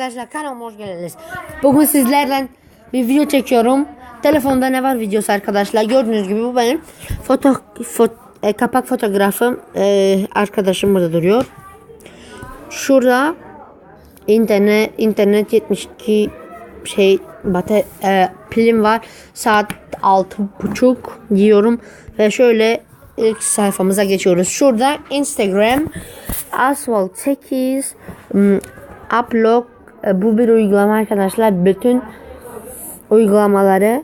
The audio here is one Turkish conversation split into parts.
arkadaşlar kanalıma hoş geldiniz. Bugün sizlerle bir video çekiyorum. Telefonda ne var videosu arkadaşlar. Gördüğünüz gibi bu benim foto, fot, e, kapak fotoğrafım. E, arkadaşım burada duruyor. Şurada internet internet 72 şey bate e, pilim var. Saat altı buçuk diyorum ve şöyle ilk sayfamıza geçiyoruz. Şurada Instagram Asphalt 8 hmm, Upload bu bir uygulama arkadaşlar. Bütün uygulamaları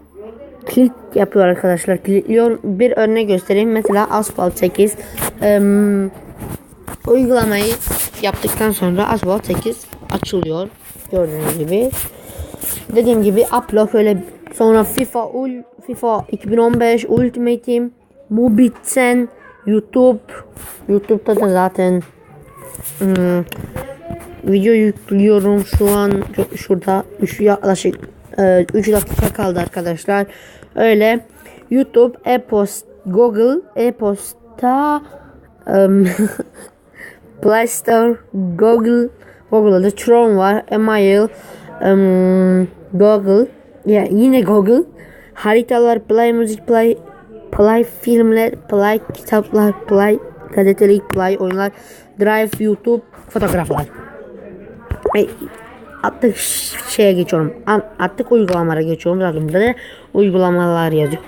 klik yapıyor arkadaşlar. Klikliyor. Bir örnek göstereyim. Mesela Asphalt 8 em, uygulamayı yaptıktan sonra Asphalt 8 açılıyor. Gördüğünüz gibi. Dediğim gibi upload öyle sonra FIFA ul FIFA 2015 Ultimate Team Mobitsen YouTube YouTube'da da zaten hmm, video yüklüyorum şu an şu- şurada 3 yaklaşık 3 dakika kaldı arkadaşlar. Öyle YouTube, e-post, Google, e-posta em, Play Store, Google, Google'da Chrome var, Email, em, Google, ya yine Google, haritalar, Play Müzik, Play, Play filmler, Play kitaplar, Play gazetelik, Play oyunlar, Drive, YouTube, fotoğraflar. Artık şeye geçiyorum. Artık uygulamalara geçiyorum. Zaten burada da uygulamalar yazıyor.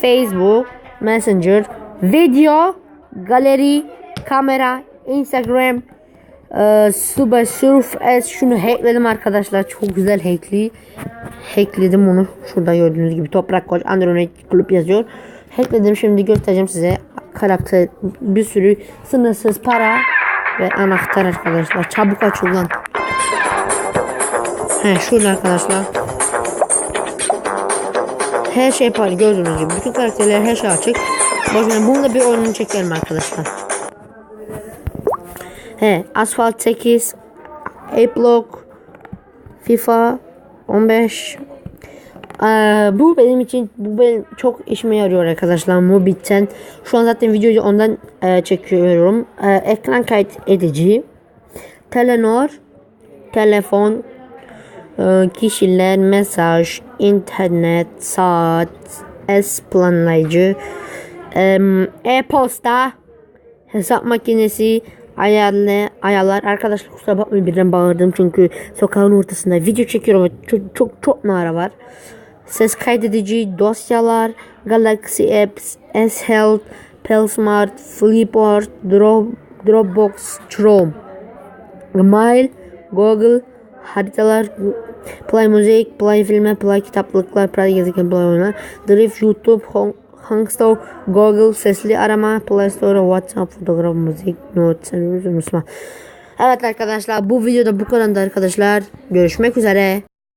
Facebook, Messenger, video, galeri, kamera, Instagram, e, Super Surf S şunu hackledim arkadaşlar. Çok güzel hackli. Hackledim onu. Şurada gördüğünüz gibi Toprak Koç Android Kulüp yazıyor. Hackledim şimdi göstereceğim size. Karakter bir sürü sınırsız para ve anahtar arkadaşlar. Çabuk aç ulan. He şurada arkadaşlar. Her şey var gördüğünüz gibi. Bütün karakterler her şey açık. Boşuna bunu da bir oyununu çekelim arkadaşlar. He Asphalt 8 A-Block FIFA 15 Ee, bu benim için bu benim çok işime yarıyor arkadaşlar Mobit'ten. Şu an zaten videoyu ondan e, çekiyorum. E, ekran kayıt edici. Telenor telefon kişiler, mesaj, internet, saat, es planlayıcı, em, e-posta, hesap makinesi, ayarlı, ayarlar. Arkadaşlar kusura bakmayın birden bağırdım çünkü sokağın ortasında video çekiyorum çok çok çok nara var. Ses kaydedici, dosyalar, Galaxy Apps, S-Health, Pelsmart, Flipboard, Drop, Dropbox, Chrome. Gmail, Google, haritalar, Play Müzik, Play Filme, Play Kitaplıklar, Play Gezegen, Play Oyunlar, Drift, YouTube, Hong- Hangstore, Google, Sesli Arama, Play Store, WhatsApp, Fotoğraf, Müzik, Notes, unutma. Evet arkadaşlar bu videoda bu kadardı arkadaşlar. Görüşmek üzere.